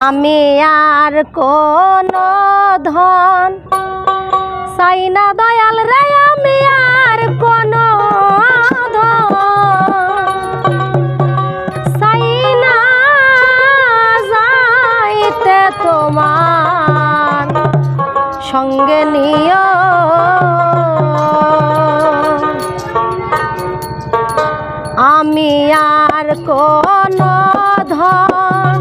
আমি আর কোন ধন চাই না, দয়াল রে, আমি আর কোন ধন চাই তোমার সঙ্গে নিয় আমি আর কোন ধন